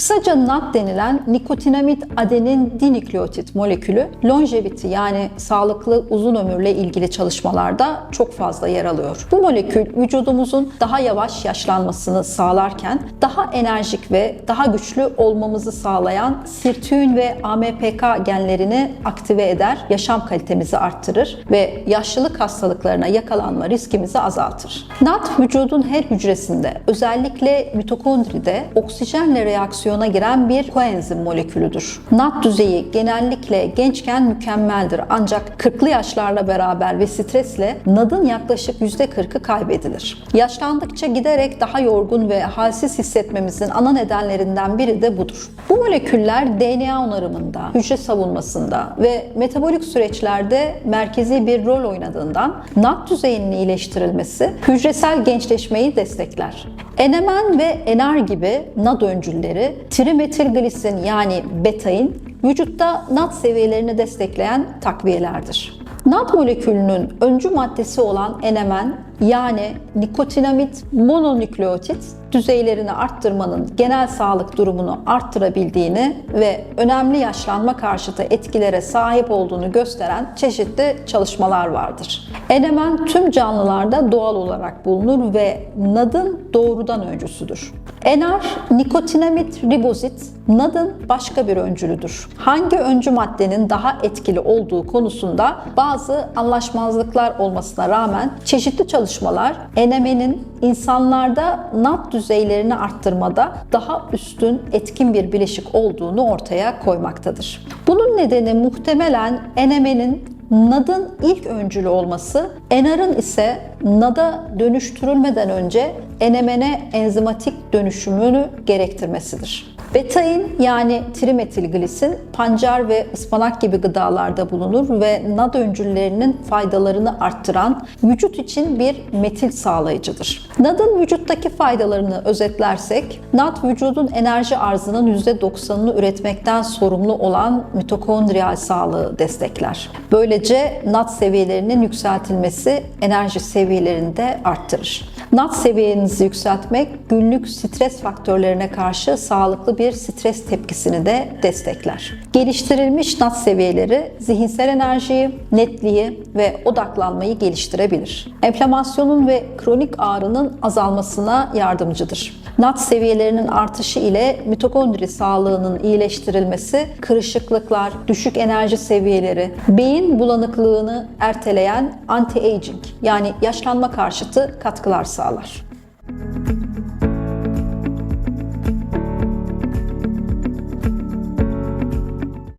Kısaca NAD denilen nikotinamid adenin dinükleotit molekülü longevity yani sağlıklı uzun ömürle ilgili çalışmalarda çok fazla yer alıyor. Bu molekül vücudumuzun daha yavaş yaşlanmasını sağlarken daha enerjik ve daha güçlü olmamızı sağlayan sirtuin ve AMPK genlerini aktive eder, yaşam kalitemizi arttırır ve yaşlılık hastalıklarına yakalanma riskimizi azaltır. NAD vücudun her hücresinde özellikle mitokondride oksijenle reaksiyona giren bir koenzim molekülüdür. NAD düzeyi genellikle gençken mükemmeldir ancak 40'lı yaşlarla beraber ve stresle NAD'ın yaklaşık %40'ı kaybedilir. Yaşlandıkça giderek daha yorgun ve halsiz hissetmemizin ana nedenlerinden biri de budur. Bu moleküller DNA onarımında, hücre savunmasında ve metabolik süreçlerde merkezi bir rol oynadığından NAD düzeyinin iyileştirilmesi hücresel gençleşmeyi destekler. Enemen ve NR gibi NAD öncülleri trimetilglisin yani betain vücutta NAD seviyelerini destekleyen takviyelerdir. NAD molekülünün öncü maddesi olan enemen yani nikotinamid mononükleotit düzeylerini arttırmanın genel sağlık durumunu arttırabildiğini ve önemli yaşlanma karşıtı etkilere sahip olduğunu gösteren çeşitli çalışmalar vardır. Enemen tüm canlılarda doğal olarak bulunur ve NAD'ın doğrudan öncüsüdür. NR, nikotinamid ribozit, NAD'ın başka bir öncülüdür. Hangi öncü maddenin daha etkili olduğu konusunda bazı anlaşmazlıklar olmasına rağmen çeşitli çalışmalar enemenin insanlarda NAD düzeylerini arttırmada daha üstün etkin bir bileşik olduğunu ortaya koymaktadır. Bunun nedeni muhtemelen enemenin NAD'ın ilk öncülü olması, NR'ın ise NAD'a dönüştürülmeden önce enemene enzimatik dönüşümünü gerektirmesidir. Betain yani trimetilglisin pancar ve ıspanak gibi gıdalarda bulunur ve NAD öncüllerinin faydalarını arttıran vücut için bir metil sağlayıcıdır. NAD'ın vücuttaki faydalarını özetlersek, NAD vücudun enerji arzının %90'ını üretmekten sorumlu olan mitokondriyal sağlığı destekler. Böylece NAD seviyelerinin yükseltilmesi enerji seviyelerini de arttırır. NAD seviyenizi yükseltmek günlük stres faktörlerine karşı sağlıklı bir stres tepkisini de destekler. Geliştirilmiş NAD seviyeleri zihinsel enerjiyi, netliği ve odaklanmayı geliştirebilir. Enflamasyonun ve kronik ağrının azalmasına yardımcıdır. NAD seviyelerinin artışı ile mitokondri sağlığının iyileştirilmesi, kırışıklıklar, düşük enerji seviyeleri, beyin bulanıklığını erteleyen anti-aging yani yaşlanma karşıtı katkılar sağlar.